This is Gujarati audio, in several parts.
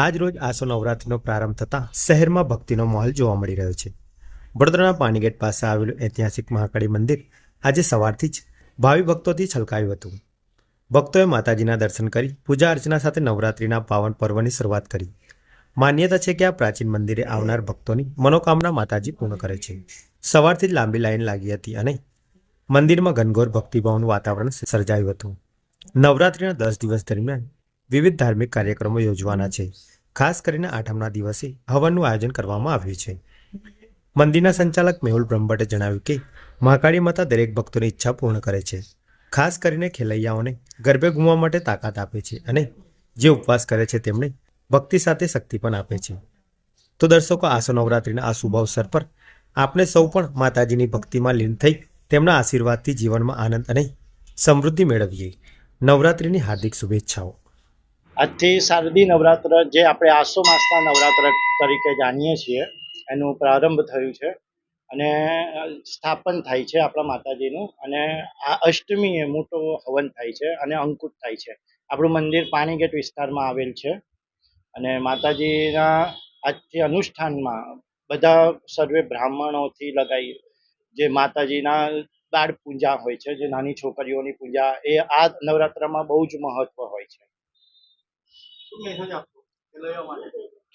આજ રોજ આસો નવરાત્રિનો પ્રારંભ થતાં શહેરમાં ભક્તિનો માહોલ જોવા મળી રહ્યો છે. વડોદરાના પાણીગેટ પાસે આવેલું ઐતિહાસિક મહાકાળી મંદિર આજે સવારથી જ ભાવિ ભક્તોથી છલકાયું હતું. ભક્તોએ માતાજીના દર્શન કરી, પૂજા અર્ચના સાથે નવરાત્રિના પાવન પર્વની શરૂઆત કરી. માન્યતા છે કે આ પ્રાચીન મંદિરે આવનાર ભક્તોની મનોકામના માતાજી પૂર્ણ કરે છે. સવારથી જ લાંબી લાઈન લાગી હતી અને મંદિરમાં ઘનઘોર ભક્તિભાવનું વાતાવરણ સર્જાયું હતું. નવરાત્રિના દસ દિવસ દરમિયાન વિવિધ ધાર્મિક કાર્યક્રમો યોજવાના છે. ખાસ કરીને આઠમના દિવસે હવનનું આયોજન કરવામાં આવ્યું છે. મંદિરના સંચાલક મેહુલ બ્રહ્મભટ્ટે જણાવ્યું કે, મહાકાળી માતા દરેક ભક્તોની ઈચ્છા પૂર્ણ કરે છે. ખાસ કરીને ખેલૈયાઓને ગરબે ઘૂમવા માટે તાકાત આપે છે અને જે ઉપવાસ કરે છે તેમણે ભક્તિ સાથે શક્તિ પણ આપે છે. તો દર્શકો, આસો નવરાત્રિના આ શુભ અવસર પર આપણે સૌ પણ માતાજીની ભક્તિમાં લીન થઈ તેમના આશીર્વાદથી જીવનમાં આનંદ અને સમૃદ્ધિ મેળવીએ. નવરાત્રિની હાર્દિક શુભેચ્છાઓ. આજથી શારદી નવરાત્ર, જે આપણે આસો માસના નવરાત્ર તરીકે જાણીએ છીએ, એનું પ્રારંભ થયું છે. અને સ્થાપન થાય છે આપણા માતાજીનું. અને આ અષ્ટમીએ મોટો હવન થાય છે અને અંકુટ થાય છે. આપણું મંદિર પાણીગેટ વિસ્તારમાં આવેલ છે. અને માતાજીના આજથી અનુષ્ઠાનમાં બધા સર્વે બ્રાહ્મણોથી લગાઈ, જે માતાજીના બાળ પૂજા હોય છે, જે નાની છોકરીઓની પૂજા, એ આ નવરાત્રમાં બહુ જ મહત્વ હોય છે.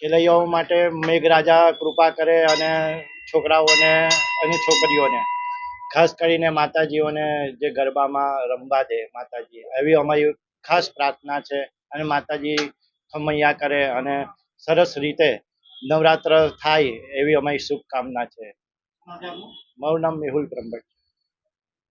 ખેલૈયાઓ માટે. મેઘરાજા કૃપા કરે અને છોકરાઓને અને છોકરીઓને ખાસ કરીને માતાજીઓને જે ગરબામાં રમવા દે માતાજી. એવી અમારી ખાસ પ્રાર્થના છે અને માતાજી ખમૈયા કરે અને સરસ રીતે નવરાત્ર થાય એવી અમારી શુભકામના છે. મારું નામ મેહુલ બ્રહ્મભટ્ટ